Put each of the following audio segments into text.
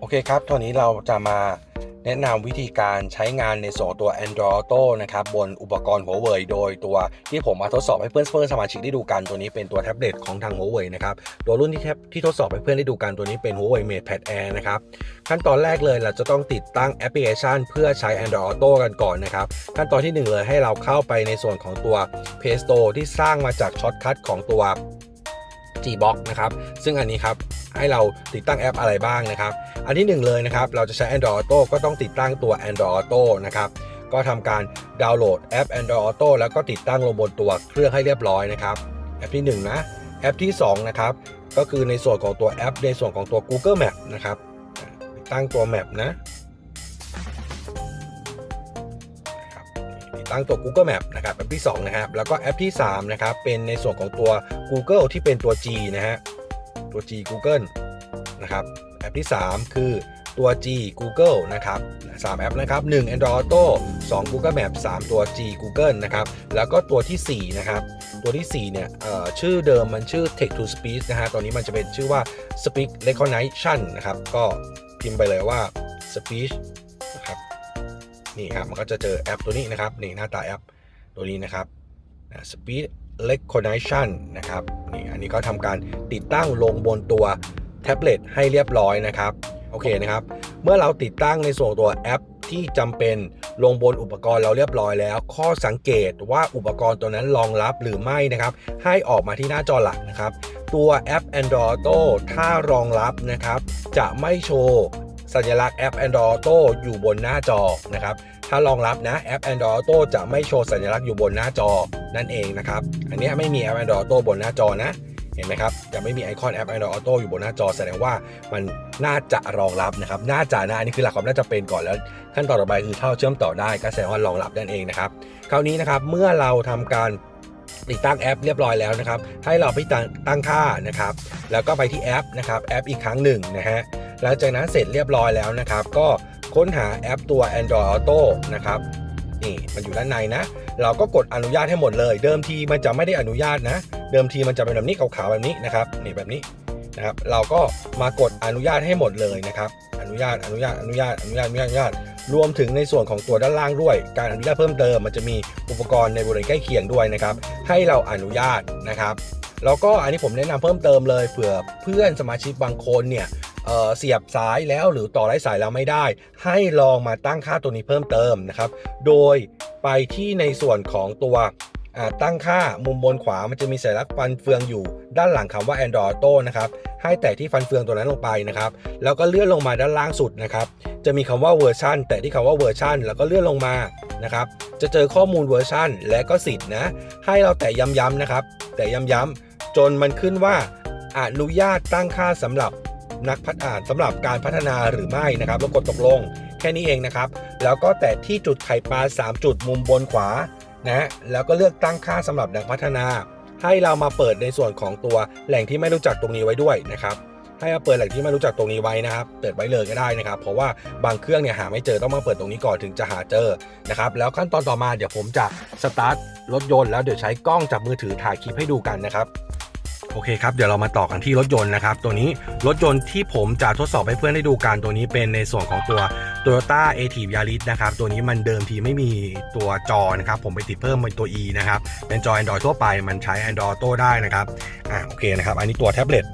โอเคครับตอนนี้เราจะมาแนะนำวิธีการใช้งานในส่วนของตัว Android Auto นะครับบนอุปกรณ์ Huawei โดยตัวที่ผมมาทดสอบให้เพื่อนเพื่อนสมาชิกได้ดูกันตัวนี้เป็นตัวแท็บเล็ตของทาง Huawei นะครับตัวรุ่นที่แทบที่ทดสอบให้เพื่อนได้ดูกันตัวนี้เป็น Huawei MatePad Air นะครับขั้นตอนแรกเลยเราจะต้องติดตั้งแอปพลิเคชัน เพื่อใช้ Android Auto กันก่อนนะครับขั้นตอนที่หนึ่งเลยให้เราเข้าไปในส่วนของตัว Play Store ที่สร้างมาจากช็อตคัทของตัว Gbox นะครับ ซึ่งอันนี้ครับ ให้เราติดตั้งแอปอะไรบ้างนะครับ อันที่หนึ่งเลยนะครับ เราจะใช้ Android Auto ก็ต้องติดตั้งตัว Android Auto นะครับก็ทำการดาวน์โหลดแอป Android Auto แล้วก็ติดตั้งลงบนตัวเครื่องให้เรียบร้อยนะครับ แอปที่ 1 นะ แอปที่ 2 นะครับ ก็คือในส่วนของตัวแอป ในส่วนของตัว Google Map นะครับ ตั้งตัว Map นะ ตั้งตัว Google Map นะครับแอปที่2นะครับแล้วก็แอปที่3นะครับเป็นในส่วนของตัว Google ที่เป็นตัว G นะฮะตัว G Google นะครับแอปที่ 3 คือตัว G Google นะครับ3แอปนะครับ1 Android Auto 2 Google Map 3 ตัว G Google นะครับแล้วก็ตัวทีสี่4 นะครับ ตัวที่ 4 เนี่ยเอ่อชื่อเดิมมันชื่อ Text to Speech นะฮะตอนนี้มันจะเป็นชื่อว่า Speak Recognition นะครับ ก็พิมพ์ไปเลยว่า Speech นี่ครับมันก็จะเจอแอปตัวนี้นะครับนี่หน้าตาแอปตัวนี้นะครับ Speed Recognition นะครับนี่อันนี้ก็ทำการติดตั้งลงบนตัวแท็บเล็ตให้เรียบร้อยนะครับโอเคนะครับ เมื่อเราติดตั้งในส่วนตัวแอปที่จำเป็นลงบนอุปกรณ์เราเรียบร้อยแล้ว ข้อสังเกตว่าอุปกรณ์ตัวนั้นรองรับหรือไม่นะครับ ให้ออกมาที่หน้าจอหลักนะครับ ตัวแอป Android Auto ถ้ารองรับนะครับ จะไม่โชว์ สัญลักษณ์แอป Android Auto อยู่บนหน้าจอนะครับ ถ้ารองรับนะแอป Android Auto จะไม่โชว์สัญลักษณ์อยู่บนหน้าจอนั่นเองนะครับ อันนี้ไม่มีแอป Android Auto บนหน้าจอนะ เห็นไหมครับ จะไม่มีไอคอนแอป Android Auto อยู่บนหน้าจอแสดงว่ามันน่าจะรองรับนะครับ น่าจะนะ อันนี้คือหลักความน่าจะเป็นก่อนแล้ว ขั้นตอนต่อไปคือถ้าเชื่อมต่อได้ก็แสดงว่ารองรับนั่นเองนะครับ คราวนี้นะครับ เมื่อเราทำการติดตั้งแอปเรียบร้อยแล้วนะครับ ให้เราไปตั้งค่านะครับ แล้วก็ไปที่แอปนะครับ แอปอีกครั้งหนึ่งนะฮะ หลังจากนั้นเสร็จเรียบร้อยแล้วนะครับ ก็ค้นหาแอปตัว Android Auto นะครับนี่มันอยู่ด้านในนะ เราก็กดอนุญาตให้หมดเลย เดิมทีมันจะไม่ได้อนุญาตนะ เดิมทีมันจะเป็นแบบนี้ขาวๆแบบนี้นะครับนี่แบบนี้นะครับ เราก็มากดอนุญาตให้หมดเลยนะครับ อนุญาตอนุญาตอนุญาตอนุญาตอนุญาตอนุญาตรวมถึงในส่วนของตัวด้านล่างด้วย การอนุญาตเพิ่มเติมมันจะมีอุปกรณ์ในบริเวณใกล้เคียงด้วยนะครับ ให้เราอนุญาตนะครับ แล้วก็อันนี้ผมแนะนำเพิ่มเติมเลยเผื่อเพื่อนสมาชิกบางคนเนี่ย เเสียบสายแล้วหรือต่อไร้สายแล้วไม่ได้ ให้ลองมาตั้งค่าตัวนี้เพิ่มเติมนะครับ โดยไปที่ในส่วนของตัวตั้งค่ามุมบนขวามันจะมีสัญลักษณ์ฟันเฟืองอยู่ด้านหลังคำว่า Android Auto นะครับให้แตะที่ฟันเฟืองตัวนั้นลงไปนะครับแล้วก็เลื่อนลงมาด้านล่างสุดนะครับจะมีคำว่าเวอร์ชันแตะที่คำว่าเวอร์ชันแล้วก็เลื่อนลงมานะครับจะเจอข้อมูลเวอร์ชันและก็สิทธิ์นะให้เราแตะย้ำๆนะครับแตะย้ำๆจนมันขึ้นว่าอนุญาตตั้งค่าสำหรับ นักพัฒนาสำหรับการพัฒนาหรือไม่นะครับแล้วกดตกลงแค่นี้เองนะครับ แล้วก็แตะที่จุดไข่ปลา 3 จุดมุมบนขวานะแล้วก็เลือกตั้งค่าสำหรับนักพัฒนา ให้เรามาเปิดในส่วนของตัวแหล่งที่ไม่รู้จักตรงนี้ไว้ด้วยนะครับให้เราเปิดแหล่งที่ไม่รู้จักตรงนี้ไว้นะครับ เปิดไว้เลยก็ได้นะครับ เพราะว่าบางเครื่องเนี่ยหาไม่เจอต้องมาเปิดตรงนี้ก่อนถึงจะหาเจอนะครับแล้วขั้นตอนต่อมาเดี๋ยวผมจะสตาร์ทรถยนต์แล้วเดี๋ยวใช้กล้องจากมือถือถ่ายคลิปให้ดูกันนะครับ โอเคครับ เดี๋ยวเรามาต่อกันที่รถยนต์นะครับ ตัวนี้รถยนต์ที่ผมจะทดสอบให้เพื่อนได้ดูการตัวนี้เป็นในส่วนของตัว Toyota a t i v Yaris นะครับ ตัวนี้มันเดิมทีไม่มีตัวจอนะครับ ผมไปติดเพิ่มเป็นตัว E นะครับ เป็นจอ Android ทั่วไปมันใช้ Android Auto ได้นะครับ อ่าโอเคนะครับ อันนี้ตัวแท็บเล็ต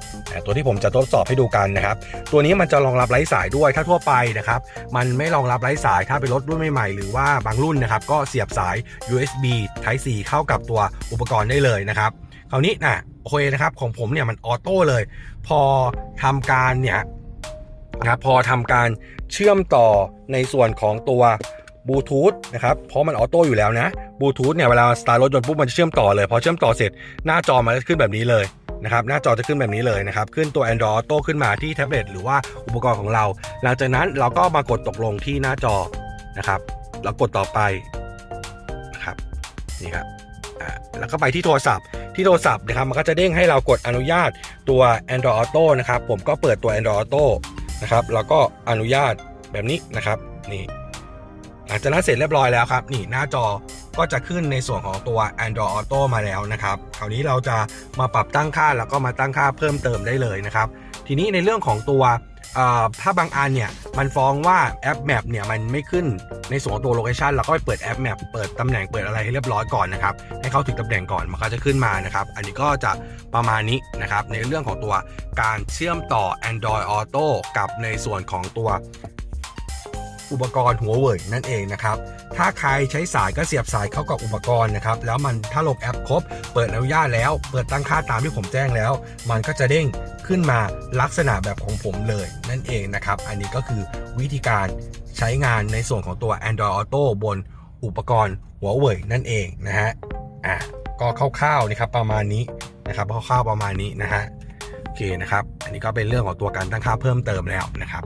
ตัวที่ผมจะทดสอบให้ดูกันนะครับ ตัวนี้มันจะรองรับไร้สายด้วยถ้าทั่วไปนะครับ มันไม่รองรับไร้สายถ้าเป็นรถรุ่นใหม่ๆหรือว่าบางรุ่นนะครับก็เสียบสาย USB Type C เข้ากับตัวอุปกรณ์ได้เลยนะครับคราวนี้นะโอเคนะครับของผมเนี่ยมันออโต้เลย พอทำการเนี่ย นะครับพอทำการเชื่อมต่อในส่วนของตัวบลูทูธนะครับเพราะมันออโต้อยู่แล้วนะบลูทูธเนี่ยเวลาสตาร์รถยนต์ปุ๊บมันจะเชื่อมต่อเลยพอเชื่อมต่อเสร็จหน้าจอมันจะขึ้นแบบนี้เลยนะครับหน้าจอจะขึ้นแบบนี้เลยนะครับ ขึ้นตัว Android Auto ขึ้นมาที่แท็บเล็ตหรือว่าอุปกรณ์ของเรา หลังจากนั้นเราก็มากดตกลงที่หน้าจอนะครับ แล้วกดต่อไปนะครับนี่ครับอ่าแล้วก็ไปที่โทรศัพท์ที่โทรศัพท์นะครับมันก็จะเด้งให้เรากดอนุญาตตัว Android Auto นะครับผมก็เปิดตัว Android Auto นะครับแล้วก็อนุญาตแบบนี้นะครับนี่หลังจากนั้นเสร็จเรียบร้อยแล้วครับนี่หน้าจอก็จะขึ้นในส่วนของตัว Android Auto มาแล้วนะครับคราวนี้เราจะมาปรับตั้งค่าแล้วก็มาตั้งค่าเพิ่มเติมได้เลยนะครับ ทีนี้ในเรื่องของตัว ถ้าบางอันเนี่ยมันฟ้องว่าแอปแมปเนี่ยมันไม่ขึ้นในส่วนของตัวโลเคชันเราก็ไปเปิดแอปแมปเปิดตำแหน่งเปิดอะไรให้เรียบร้อยก่อนนะครับให้เข้าถึงตำแหน่งก่อนมันก็จะขึ้นมานะครับอันนี้ก็จะประมาณนี้นะครับในเรื่องของตัวการเชื่อมต่อ Android Auto กับในส่วนของตัว อุปกรณ์หัวเว่ยนั่นเองนะครับถ้าใครใช้สายก็เสียบสายเข้ากับอุปกรณ์นะครับแล้วมันถ้าลงแอปครบ เปิดอนุญาตแล้ว เปิดตั้งค่าตามที่ผมแจ้งแล้ว มันก็จะเด้งขึ้นมาลักษณะแบบของผมเลยนั่นเองนะครับ อันนี้ก็คือวิธีการใช้งานในส่วนของตัว Android Auto บนอุปกรณ์หัวเว่ยนั่นเองนะฮะอะก็คร่าวๆนะครับประมาณนี้นะครับคร่าวๆประมาณนี้นะฮะโอเคนะครับ อันนี้ก็เป็นเรื่องของตัวการตั้งค่าเพิ่มเติมแล้วนะครับ